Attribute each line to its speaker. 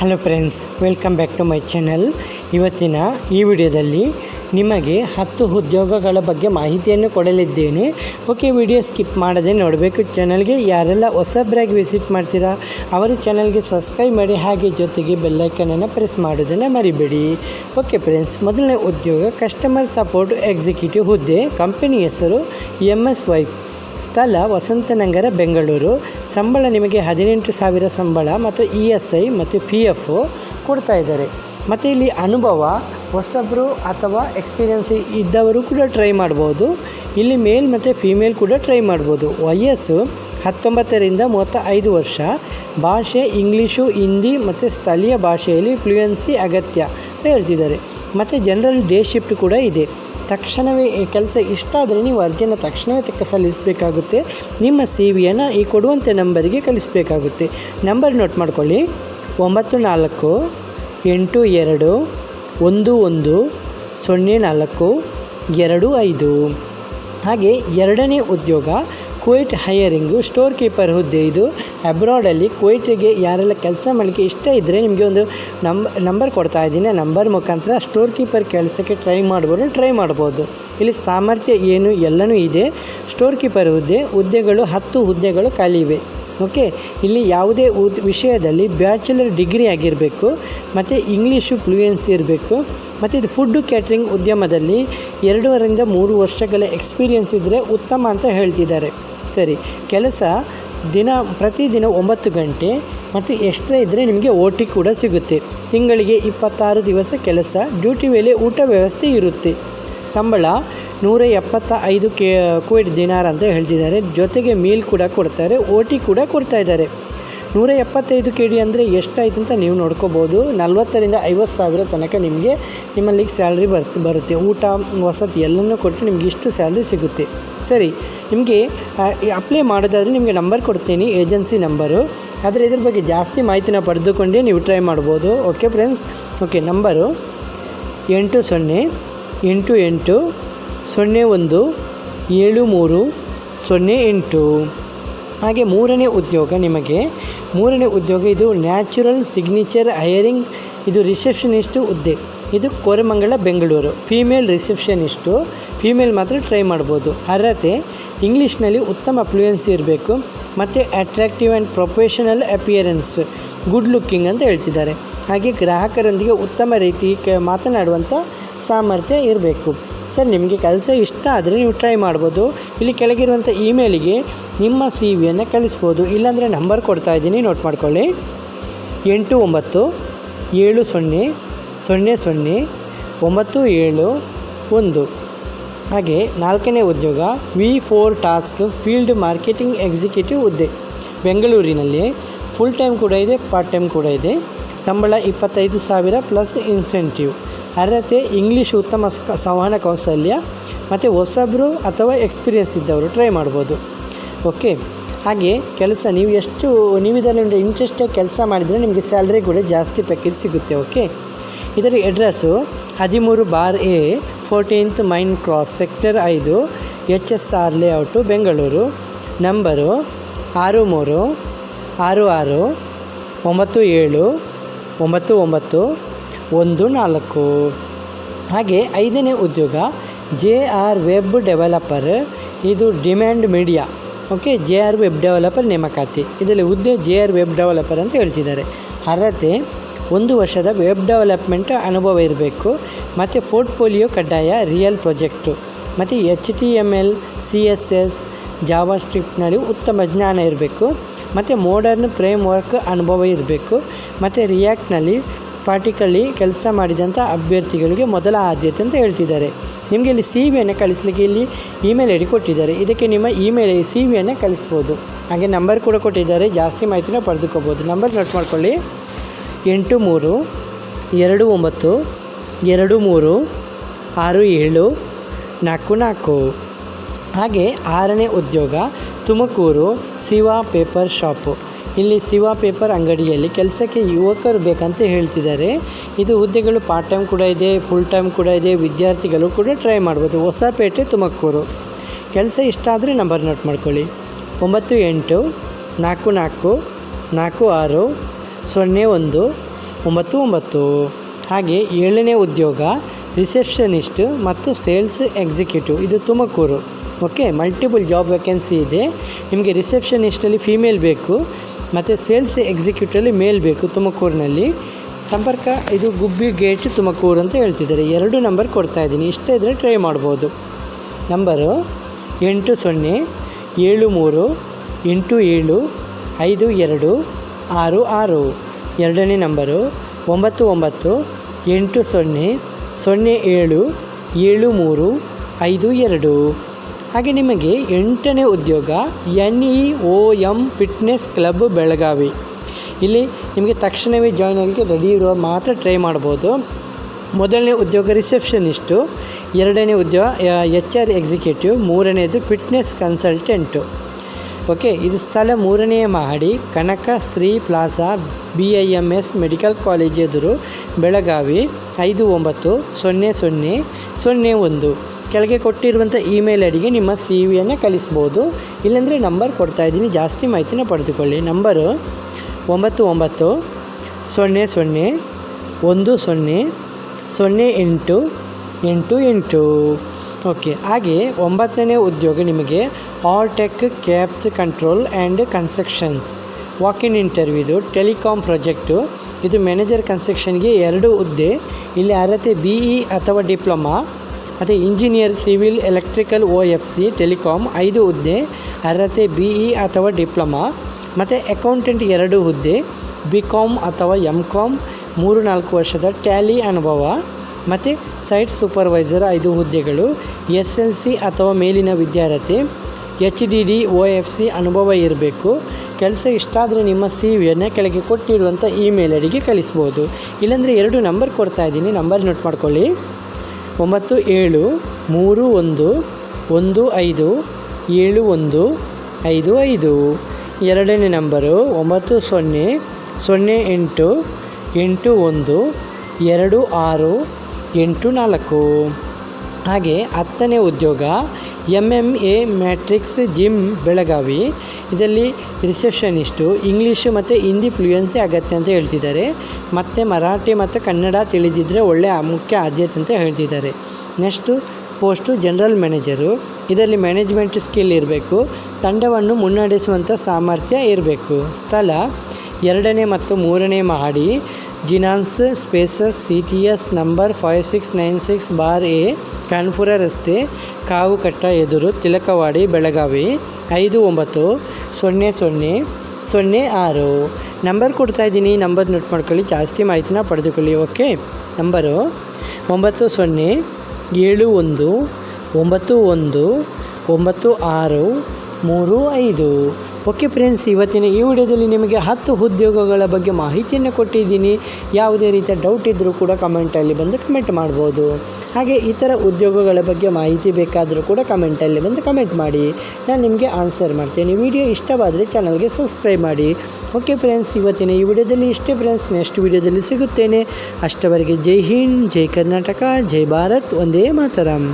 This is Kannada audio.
Speaker 1: Hello friends welcome back to my channel ಇವತ್ತಿನ ಈ ವಿಡಿಯೋದಲ್ಲಿ ನಿಮಗೆ ಹತ್ತು ಉದ್ಯೋಗಗಳ ಬಗ್ಗೆ ಮಾಹಿತಿಯನ್ನು ಕೊಡಲಿದ್ದೇನೆ. ಓಕೆ ವಿಡಿಯೋ ಸ್ಕಿಪ್ ಮಾಡದೆ ನೋಡಬೇಕು. ಚಾನಲ್ಗೆ ಯಾರೆಲ್ಲ ಹೊಸಬ್ರಾಗಿ ವಿಸಿಟ್ ಮಾಡ್ತೀರಾ, ಅವರು ಚಾನಲ್ಗೆ ಸಬ್ಸ್ಕ್ರೈಬ್ ಮಾಡಿ, ಹಾಗೆ ಜೊತೆಗೆ ಬೆಲ್ಲೈಕನನ್ನು ಪ್ರೆಸ್ ಮಾಡೋದನ್ನು ಮರಿಬೇಡಿ. ಓಕೆ ಫ್ರೆಂಡ್ಸ್ ಮೊದಲನೇ ಉದ್ಯೋಗ ಕಸ್ಟಮರ್ ಸಪೋರ್ಟ್ ಎಕ್ಸಿಕ್ಯೂಟಿವ್ ಹುದ್ದೆ. ಕಂಪನಿ ಹೆಸರು ಎಂ ಎಸ್ ವೈ ಸ್ಥಳ ವಸಂತನಗರ, ಬೆಂಗಳೂರು. ಸಂಬಳ ನಿಮಗೆ ಹದಿನೆಂಟು ಸಾವಿರ ಸಂಬಳ ಮತ್ತು ಇ ಎಸ್ ಐ ಮತ್ತು ಪಿ ಎಫ್ ಕೊಡ್ತಾ ಇದ್ದಾರೆ. ಮತ್ತು ಇಲ್ಲಿ ಅನುಭವ, ಹೊಸಬ್ರು ಅಥವಾ ಎಕ್ಸ್ಪೀರಿಯನ್ಸ್ ಇದ್ದವರು ಕೂಡ ಟ್ರೈ ಮಾಡ್ಬೋದು. ಇಲ್ಲಿ ಮೇಲ್ ಮತ್ತು ಫಿಮೇಲ್ ಕೂಡ ಟ್ರೈ ಮಾಡ್ಬೋದು. ವಯಸ್ಸು ಹತ್ತೊಂಬತ್ತರಿಂದ ಮೂವತ್ತ ಐದು ವರ್ಷ. ಭಾಷೆ ಇಂಗ್ಲೀಷು, ಹಿಂದಿ ಮತ್ತು ಸ್ಥಳೀಯ ಭಾಷೆಯಲ್ಲಿ ಫ್ಲೂಯೆನ್ಸಿ ಅಗತ್ಯ ಹೇಳ್ತಿದ್ದಾರೆ. ಮತ್ತು ಜನರಲ್ ಡೇ ಶಿಫ್ಟ್ ಕೂಡ ಇದೆ. ತಕ್ಷಣವೇ ಕೆಲಸ ಇಷ್ಟ ಆದರೆ ನೀವು ಅರ್ಜಿಯನ್ನು ತಕ್ಷಣವೇ ತಕ್ಕ ಸಲ್ಲಿಸಬೇಕಾಗುತ್ತೆ. ನಿಮ್ಮ ಸಿ ವಿಯನ್ನು ಈ ಕೊಡುವಂಥ ನಂಬರಿಗೆ ಕಳಿಸಬೇಕಾಗುತ್ತೆ. ನಂಬರ್ ನೋಟ್ ಮಾಡ್ಕೊಳ್ಳಿ. ಒಂಬತ್ತು ನಾಲ್ಕು, ಎಂಟು ಎರಡು, ಒಂದು ಒಂದು, ಸೊನ್ನೆ ನಾಲ್ಕು, ಎರಡು ಐದು. ಹಾಗೆ ಎರಡನೇ ಉದ್ಯೋಗ ಕುವೈಟ್ ಹೈಯರಿಂಗು ಸ್ಟೋರ್ ಕೀಪರ್ ಹುದ್ದೆ ಇದು. ಅಬ್ರಾಡಲ್ಲಿ ಕುವೈಟಿಗೆ ಯಾರೆಲ್ಲ ಕೆಲಸ ಮಾಡಲಿಕ್ಕೆ ಇಷ್ಟ ಇದ್ದರೆ ನಿಮಗೆ ಒಂದು ನಂಬ ನಂಬರ್ ಕೊಡ್ತಾ ಇದ್ದೀನಿ. ನಂಬರ್ ಮುಖಾಂತರ ಸ್ಟೋರ್ ಕೀಪರ್ ಕೆಲಸಕ್ಕೆ ಟ್ರೈ ಮಾಡ್ಬೋದು ಟ್ರೈ ಮಾಡ್ಬೋದು. ಇಲ್ಲಿ ಸಾಮರ್ಥ್ಯ ಏನು, ಎಲ್ಲನೂ ಇದೆ. ಸ್ಟೋರ್ ಕೀಪರ್ ಹುದ್ದೆ, ಹುದ್ದೆಗಳು, ಹತ್ತು ಹುದ್ದೆಗಳು ಖಾಲಿ ಇವೆ ಓಕೆ ಇಲ್ಲಿ ಯಾವುದೇ ಉದ್, ವಿಷಯದಲ್ಲಿ ಬ್ಯಾಚುಲರ್ ಡಿಗ್ರಿ ಆಗಿರಬೇಕು, ಮತ್ತು ಇಂಗ್ಲೀಷು ಫ್ಲೂಯೆನ್ಸಿ ಇರಬೇಕು, ಮತ್ತು ಇದು ಫುಡ್ಡು ಕ್ಯಾಟ್ರಿಂಗ್ ಉದ್ಯಮದಲ್ಲಿ ಎರಡೂವರಿಂದ ಮೂರು ವರ್ಷಗಳ ಎಕ್ಸ್ಪೀರಿಯನ್ಸ್ ಇದ್ದರೆ ಉತ್ತಮ ಅಂತ ಹೇಳ್ತಿದ್ದಾರೆ. ಸರಿ, ಕೆಲಸ ದಿನ ಪ್ರತಿದಿನ ಒಂಬತ್ತು ಗಂಟೆ ಮತ್ತು ಎಕ್ಸ್ಟ್ರಾ ಇದ್ದರೆ ನಿಮಗೆ ಓ ಟಿ ಕೂಡ ಸಿಗುತ್ತೆ. ತಿಂಗಳಿಗೆ ಇಪ್ಪತ್ತಾರು ದಿವಸ ಕೆಲಸ, ಡ್ಯೂಟಿ ವೇಳೆ ಊಟ ವ್ಯವಸ್ಥೆ ಇರುತ್ತೆ. ಸಂಬಳ ನೂರ ಎಪ್ಪತ್ತ ಐದು ಕೆ, ಕೋಟಿ ದಿನಾರ್ ಅಂತ ಹೇಳ್ತಿದ್ದಾರೆ. ಜೊತೆಗೆ ಮೀಲ್ ಕೂಡ ಕೊಡ್ತಾರೆ, ಓ ಟಿ ಕೂಡ ಕೊಡ್ತಾ ಇದ್ದಾರೆ. ನೂರ ಎಪ್ಪತ್ತೈದು ಕೆ ಡಿ ಅಂದರೆ ಎಷ್ಟಾಯ್ತು ಅಂತ ನೀವು ನೋಡ್ಕೋಬೋದು. ನಲ್ವತ್ತರಿಂದ ಐವತ್ತು ಸಾವಿರ ತನಕ ನಿಮಗೆ ನಿಮ್ಮಲ್ಲಿ ಸ್ಯಾಲ್ರಿ ಬರ್ತ ಬರುತ್ತೆ. ಊಟ, ವಸತಿ ಎಲ್ಲನೂ ಕೊಟ್ಟು ನಿಮಗೆ ಇಷ್ಟು ಸ್ಯಾಲ್ರಿ ಸಿಗುತ್ತೆ. ಸರಿ, ನಿಮಗೆ ಅಪ್ಲೈ ಮಾಡೋದಾದರೆ ನಿಮಗೆ ನಂಬರ್ ಕೊಡ್ತೀನಿ, ಏಜೆನ್ಸಿ ನಂಬರು. ಆದರೆ ಇದ್ರ ಬಗ್ಗೆ ಜಾಸ್ತಿ ಮಾಹಿತಿನ ಪಡೆದುಕೊಂಡೇ ನೀವು ಟ್ರೈ ಮಾಡ್ಬೋದು. ಓಕೆ ಫ್ರೆಂಡ್ಸ್ ಓಕೆ ನಂಬರು ಎಂಟು ಸೊನ್ನೆ ಎಂಟು ಎಂಟು ಸೊನ್ನೆ ಒಂದು ಏಳು ಮೂರು ಸೊನ್ನೆ ಎಂಟು. ಹಾಗೆ ಮೂರನೇ ಉದ್ಯೋಗ ನಿಮಗೆ. ಮೂರನೇ ಉದ್ಯೋಗ, ಇದು ನ್ಯಾಚುರಲ್ ಸಿಗ್ನೇಚರ್ ಹೈಯರಿಂಗ್ ಇದು ರಿಸೆಪ್ಷನಿಸ್ಟು ಹುದ್ದೆ. ಇದು Koramangala, Bengaluru. Female receptionist female ಮಾತ್ರ ಟ್ರೈ ಮಾಡ್ಬೋದು. ಅರ್ಹತೆ, ಇಂಗ್ಲೀಷ್ನಲ್ಲಿ ಉತ್ತಮ ಫ್ಲೂಯೆನ್ಸಿ ಇರಬೇಕು, ಮತ್ತು attractive and professional appearance good looking ಅಂತ ಹೇಳ್ತಿದ್ದಾರೆ. ಹಾಗೆ ಗ್ರಾಹಕರೊಂದಿಗೆ ಉತ್ತಮ ರೀತಿ ಮಾತನಾಡುವಂಥ ಸಾಮರ್ಥ್ಯ ಇರಬೇಕು. ಸರ್, ನಿಮಗೆ ಕೆಲಸ ಇಷ್ಟ ಆದರೆ ನೀವು ಟ್ರೈ ಮಾಡ್ಬೋದು. ಇಲ್ಲಿ ಕೆಳಗಿರುವಂಥ ಇಮೇಲಿಗೆ ನಿಮ್ಮ ಸಿ ವಿಯನ್ನು ಕಳಿಸ್ಬೋದು. ಇಲ್ಲಾಂದರೆ ನಂಬರ್ ಕೊಡ್ತಾ ಇದ್ದೀನಿ ನೋಟ್ ಮಾಡ್ಕೊಳ್ಳಿ. ಎಂಟು ಒಂಬತ್ತು, ಏಳು ಸೊನ್ನೆ ಸೊನ್ನೆ ಸೊನ್ನೆ, ಒಂಬತ್ತು ಏಳು ಒಂದು. ಹಾಗೆ ನಾಲ್ಕನೇ ಉದ್ಯೋಗ V four task field marketing executive ಹುದ್ದೆ. ಬೆಂಗಳೂರಿನಲ್ಲಿ ಫುಲ್ ಟೈಮ್ ಕೂಡ ಇದೆ ಪಾರ್ಟ್ ಟೈಮ್ ಕೂಡ ಇದೆ. ಸಂಬಳ ಇಪ್ಪತ್ತೈದು ಸಾವಿರ ಪ್ಲಸ್ ಇನ್ಸೆಂಟಿವ್ ಅರ್ಹತೆ ಇಂಗ್ಲೀಷ್ ಉತ್ತಮ ಸಂವಹನ ಕೌಶಲ್ಯ ಮತ್ತು ಹೊಸಬ್ರು ಅಥವಾ ಎಕ್ಸ್ಪೀರಿಯೆನ್ಸ್ ಇದ್ದವರು ಟ್ರೈ ಮಾಡ್ಬೋದು. ಓಕೆ, ಹಾಗೆ ಕೆಲಸ ನೀವು ಎಷ್ಟು, ನೀವು ಇದರಲ್ಲಿ ಇಂಟ್ರೆಸ್ಟಾಗಿ ಕೆಲಸ ಮಾಡಿದರೆ ನಿಮಗೆ ಸ್ಯಾಲ್ರಿ ಕೂಡ ಜಾಸ್ತಿ ಪ್ಯಾಕೇಜ್ ಸಿಗುತ್ತೆ, ಓಕೆ? ಇದರ ಅಡ್ರೆಸ್ಸು ಹದಿಮೂರು bar A fourteenth main cross sector ಐದು, H S R layout, Bengaluru. Number ಆರು ಮೂರು ಆರು ಆರು, ಒಂಬತ್ತು ಏಳು, ಒಂಬತ್ತು ಒಂಬತ್ತು ಒಂದು ನಾಲ್ಕು. ಹಾಗೆ ಐದನೇ ಉದ್ಯೋಗ, ಜೆ ಆರ್ ವೆಬ್ ಡೆವಲಪರ್. ಇದು demand media. Okay, J R web developer ನೇಮಕಾತಿ. ಇದರಲ್ಲಿ ಹುದ್ದೆ ಜೆ ಆರ್ ವೆಬ್ ಡೆವಲಪರ್ ಅಂತ ಹೇಳ್ತಿದ್ದಾರೆ. ಅರ್ಹತೆ, ಒಂದು ವರ್ಷದ ವೆಬ್ ಡೆವಲಪ್ಮೆಂಟ್ ಅನುಭವ ಇರಬೇಕು. ಮತ್ತು ಪೋರ್ಟ್ಫೋಲಿಯೋ ಕಡ್ಡಾಯ, ರಿಯಲ್ ಪ್ರೊಜೆಕ್ಟು. ಮತ್ತು H T M L, C S S Java ಸ್ಕ್ರಿಪ್ಟ್ನಲ್ಲಿ ಉತ್ತಮ ಜ್ಞಾನ ಇರಬೇಕು. ಮತ್ತು ಮಾಡರ್ನ್ ಫ್ರೇಮ್ ವರ್ಕ್ ಅನುಭವ ಇರಬೇಕು. ಮತ್ತು ರಿಯಾಕ್ಟ್ನಲ್ಲಿ ಪಾರ್ಟಿಕಲಿ ಕೆಲಸ ಮಾಡಿದಂಥ ಅಭ್ಯರ್ಥಿಗಳಿಗೆ ಮೊದಲ ಆದ್ಯತೆ ಅಂತ ಹೇಳ್ತಿದ್ದಾರೆ. ನಿಮಗೆ ಇಲ್ಲಿ ಸಿ ವಿಯನ್ನು ಕಳಿಸ್ಲಿಕ್ಕೆ ಇಲ್ಲಿ ಇಮೇಲ್ ಐ ಡಿ ಕೊಟ್ಟಿದ್ದಾರೆ. ಇದಕ್ಕೆ ನಿಮ್ಮ ಇಮೇಲ್ ಸಿ ವಿಯನ್ನು ಕಳಿಸ್ಬೋದು. ಹಾಗೆ ನಂಬರ್ ಕೂಡ ಕೊಟ್ಟಿದ್ದಾರೆ. ಜಾಸ್ತಿ ಮಾಹಿತಿನ ಪಡೆದುಕೋಬೋದು. ನಂಬರ್ ನೋಟ್ ಮಾಡ್ಕೊಳ್ಳಿ. ಎಂಟು ಮೂರು, ಎರಡು ಒಂಬತ್ತು, ಎರಡು ಮೂರು, ಆರು ಏಳು, ನಾಲ್ಕು ನಾಲ್ಕು. ಹಾಗೆ ಆರನೇ ಉದ್ಯೋಗ ತುಮಕೂರು ಶಿವ ಪೇಪರ್ ಶಾಪು. ಇಲ್ಲಿ ಶಿವ ಪೇಪರ್ ಅಂಗಡಿಯಲ್ಲಿ ಕೆಲಸಕ್ಕೆ ಯುವಕರು ಬೇಕಂತ ಹೇಳ್ತಿದ್ದಾರೆ. ಇದು ಹುದ್ದೆಗಳು ಪಾರ್ಟ್ ಟೈಮ್ ಕೂಡ ಇದೆ ಫುಲ್ ಟೈಮ್ ಕೂಡ ಇದೆ, ವಿದ್ಯಾರ್ಥಿಗಳು ಕೂಡ ಟ್ರೈ ಮಾಡ್ಬೋದು. ಹೊಸಪೇಟೆ ತುಮಕೂರು. ಕೆಲಸ ಇಷ್ಟ ಆದರೆ ನಂಬರ್ ನೋಟ್ ಮಾಡ್ಕೊಳ್ಳಿ. ಒಂಬತ್ತು ಎಂಟು, ನಾಲ್ಕು ನಾಲ್ಕು ನಾಲ್ಕು ಆರು, ಸೊನ್ನೆ ಒಂದು, ಒಂಬತ್ತು ಒಂಬತ್ತು. ಹಾಗೆ ಏಳನೇ ಉದ್ಯೋಗ, ರಿಸೆಪ್ಷನಿಸ್ಟ್ ಮತ್ತು ಸೇಲ್ಸ್ ಎಕ್ಸಿಕ್ಯೂಟಿವ್. ಇದು Tumakuru. Okay multiple job vacancy ಇದೆ. ನಿಮಗೆ ರಿಸೆಪ್ಷನಿಸ್ಟಲ್ಲಿ ಫೀಮೇಲ್ ಬೇಕು. ಮತ್ತು ಸೇಲ್ಸ್ ಎಕ್ಸಿಕ್ಯೂಟಿವಲ್ಲಿ ಮೇಲ್ ಬೇಕು ತುಮಕೂರಿನಲ್ಲಿ. ಸಂಪರ್ಕ, ಇದು ಗುಬ್ಬಿ ಗೇಟ್ ತುಮಕೂರು ಅಂತ ಹೇಳ್ತಿದ್ದಾರೆ. ಎರಡು ನಂಬರ್ ಕೊಡ್ತಾ ಇದ್ದೀನಿ. ಇಷ್ಟ ಇದ್ದರೆ ಟ್ರೈ ಮಾಡ್ಬೋದು. ನಂಬರು ಎಂಟು ಸೊನ್ನೆ, ಏಳು ಮೂರು, ಎಂಟು ಏಳು, ಐದು ಎರಡು, ಆರು ಆರು. ಎರಡನೇ ನಂಬರು ಒಂಬತ್ತು ಒಂಬತ್ತು, ಎಂಟು ಸೊನ್ನೆ ಸೊನ್ನೆ ಏಳು ಏಳು ಮೂರು, ಐದು ಎರಡು. ಹಾಗೆ ನಿಮಗೆ ಎಂಟನೇ ಉದ್ಯೋಗ N E O M fitness club Belagavi. ಇಲ್ಲಿ ನಿಮಗೆ ತಕ್ಷಣವೇ ಜಾಯ್ನ್ ಆಗಲಿಕ್ಕೆ ರೆಡಿ ಇರುವ ಮಾತ್ರ ಟ್ರೈ ಮಾಡ್ಬೋದು. ಮೊದಲನೇ ಉದ್ಯೋಗ ರಿಸೆಪ್ಷನಿಸ್ಟು ಎರಡನೇ ಉದ್ಯೋಗ ಎಚ್ ಆರ್ ಎಕ್ಸಿಕ್ಯೂಟಿವ್ ಮೂರನೇದು ಫಿಟ್ನೆಸ್ ಕನ್ಸಲ್ಟೆಂಟು ಓಕೆ ಇದು ಸ್ಥಳ ಮೂರನೇ ಮಹಡಿ, Kanaka Shri plaza B I M S medical college ಎದುರು ಬೆಳಗಾವಿ, ಐದು ಒಂಬತ್ತು, ಸೊನ್ನೆ ಸೊನ್ನೆ ಸೊನ್ನೆ ಒಂದು. ಕೆಳಗೆ ಕೊಟ್ಟಿರುವಂಥ ಇಮೇಲ್ ಐಡಿಗೆ ನಿಮ್ಮ ಸಿ ವಿಯನ್ನು ಕಳಿಸ್ಬೋದು. ಇಲ್ಲಾಂದರೆ ನಂಬರ್ ಕೊಡ್ತಾ ಇದ್ದೀನಿ. ಜಾಸ್ತಿ ಮಾಹಿತಿನ ಪಡೆದುಕೊಳ್ಳಿ. ನಂಬರು ಒಂಬತ್ತು ಒಂಬತ್ತು ಸೊನ್ನೆ ಸೊನ್ನೆ ಒಂದು ಸೊನ್ನೆ ಸೊನ್ನೆ ಎಂಟು ಎಂಟು ಎಂಟು. ಓಕೆ ಹಾಗೆ ಒಂಬತ್ತನೇ ಉದ್ಯೋಗ ನಿಮಗೆ all tech cabs control and constructions walk in ಇಂಟರ್ವ್ಯೂದು telecom project ಇದು ಮ್ಯಾನೇಜರ್ ಕನ್ಸ್ಟ್ರಕ್ಷನ್ಗೆ ಎರಡು ಹುದ್ದೆ. ಇಲ್ಲಿ ಅರ್ಹತೆ ಬಿ ಇ ಅಥವಾ ಡಿಪ್ಲೊಮಾ ಮತ್ತು engineer, civil, electrical O F C telecom ಐದು ಹುದ್ದೆ, ಅರ್ಹತೆ ಬಿ ಇ ಅಥವಾ ಡಿಪ್ಲೊಮಾ, ಮತ್ತು ಅಕೌಂಟೆಂಟ್ ಎರಡು ಹುದ್ದೆ, ಬಿ ಕಾಮ್ ಅಥವಾ ಎಂ ಕಾಮ್ ಮೂರು ನಾಲ್ಕು ವರ್ಷದ ಟ್ಯಾಲಿ ಅನುಭವ, ಮತ್ತು ಸೈಟ್ ಸೂಪರ್ವೈಸರ್ ಐದು ಹುದ್ದೆಗಳು, ಎಸ್ ಎಲ್ ಸಿ ಅಥವಾ ಮೇಲಿನ ವಿದ್ಯಾರ್ಥಿ H D D, O F C ಅನುಭವ ಇರಬೇಕು. ಕೆಲಸ ಇಷ್ಟ ಆದರೆ ನಿಮ್ಮ ಸಿ ವಿಯನ್ನು ಕೆಳಗೆ ಕೊಟ್ಟಿರುವಂಥ ಇಮೇಲ್ ಐಡಿಗೆ ಕಳಿಸ್ಬೋದು ಇಲ್ಲಾಂದರೆ ಎರಡು ನಂಬರ್ ಕೊಡ್ತಾ ಇದ್ದೀನಿ, ನಂಬರ್ ನೋಟ್ ಮಾಡ್ಕೊಳ್ಳಿ. ಒಂಬತ್ತು ಏಳು ಮೂರು ಒಂದು ಒಂದು ಐದು ಏಳು ಒಂದು ಐದು ಐದು. ಎರಡನೇ ನಂಬರು ಒಂಬತ್ತು ಸೊನ್ನೆ ಸೊನ್ನೆ ಎಂಟು ಎಂಟು ಒಂದು ಎರಡು ಆರು ಎಂಟು ನಾಲ್ಕು. ಹಾಗೆ ಹತ್ತನೇ ಉದ್ಯೋಗ M M A matrix gym Belagavi ಇದರಲ್ಲಿ ರಿಸೆಪ್ಷನಿಸ್ಟು ಇಂಗ್ಲೀಷು ಮತ್ತು ಹಿಂದಿ ಫ್ಲೂಯೆನ್ಸಿ ಆಗತ್ತೆ ಅಂತ ಹೇಳ್ತಿದ್ದಾರೆ. ಮತ್ತು ಮರಾಠಿ ಮತ್ತು ಕನ್ನಡ ತಿಳಿದಿದ್ದರೆ ಒಳ್ಳೆಯ ಮುಖ್ಯ ಆದ್ಯತೆ ಅಂತ ಹೇಳ್ತಿದ್ದಾರೆ. ನೆಕ್ಸ್ಟು ಪೋಸ್ಟು ಜನರಲ್ ಮ್ಯಾನೇಜರು ಇದರಲ್ಲಿ ಮ್ಯಾನೇಜ್ಮೆಂಟ್ ಸ್ಕಿಲ್ ಇರಬೇಕು. ತಂಡವನ್ನು ಮುನ್ನಡೆಸುವಂಥ ಸಾಮರ್ಥ್ಯ ಇರಬೇಕು. ಸ್ಥಳ, ಎರಡನೇ ಮತ್ತು ಮೂರನೇ ಮಹಡಿ. ಜಿನಾನ್ಸ್ spaces C T S number five six nine six bar A, Kanpur ರಸ್ತೆ, ಕಾವುಕಟ್ಟ ಎದುರು ತಿಲಕವಾಡಿ, ಬೆಳಗಾವಿ, ಐದು ಒಂಬತ್ತು, ಸೊನ್ನೆ ಸೊನ್ನೆ ಸೊನ್ನೆ ಆರು. ನಂಬರ್ ಕೊಡ್ತಾ ಇದ್ದೀನಿ, ನಂಬರ್ ನೋಟ್ ಮಾಡ್ಕೊಳ್ಳಿ, ಜಾಸ್ತಿ ಮಾಹಿತಿನ ಪಡೆದುಕೊಳ್ಳಿ, ಓಕೆ? ನಂಬರು ಒಂಬತ್ತು ಸೊನ್ನೆ, ಏಳು ಒಂದು, ಒಂಬತ್ತು ಒಂದು, ಒಂಬತ್ತು ಆರು ಮೂರು ಐದು. ಓಕೆ ಫ್ರೆಂಡ್ಸ್, ಇವತ್ತಿನ ಈ ವಿಡಿಯೋದಲ್ಲಿ ನಿಮಗೆ ಹತ್ತು ಉದ್ಯೋಗಗಳ ಬಗ್ಗೆ ಮಾಹಿತಿಯನ್ನು ಕೊಟ್ಟಿದ್ದೀನಿ. ಯಾವುದೇ ರೀತಿಯ ಡೌಟ್ ಇದ್ದರೂ ಕೂಡ ಕಮೆಂಟಲ್ಲಿ ಬಂದು ಕಮೆಂಟ್ ಮಾಡ್ಬೋದು. ಹಾಗೆ ಇತರ ಉದ್ಯೋಗಗಳ ಬಗ್ಗೆ ಮಾಹಿತಿ ಬೇಕಾದರೂ ಕೂಡ ಕಮೆಂಟಲ್ಲಿ ಬಂದು ಕಮೆಂಟ್ ಮಾಡಿ. ನಾನು ನಿಮಗೆ ಆನ್ಸರ್ ಮಾಡ್ತೇನೆ. ವಿಡಿಯೋ ಇಷ್ಟವಾದರೆ ಚಾನಲ್ಗೆ ಸಬ್ಸ್ಕ್ರೈಬ್ ಮಾಡಿ. ಓಕೆ ಫ್ರೆಂಡ್ಸ್, ಇವತ್ತಿನ ಈ ವಿಡಿಯೋದಲ್ಲಿ ಇಷ್ಟೇ ಫ್ರೆಂಡ್ಸ್ ನೆಕ್ಸ್ಟ್ ವಿಡಿಯೋದಲ್ಲಿ ಸಿಗುತ್ತೇನೆ. ಅಷ್ಟವರೆಗೆ ಜೈ ಹಿಂದ್, ಜೈ ಕರ್ನಾಟಕ, ಜೈ ಭಾರತ್ ಒಂದೇ ಮಾತರಂ.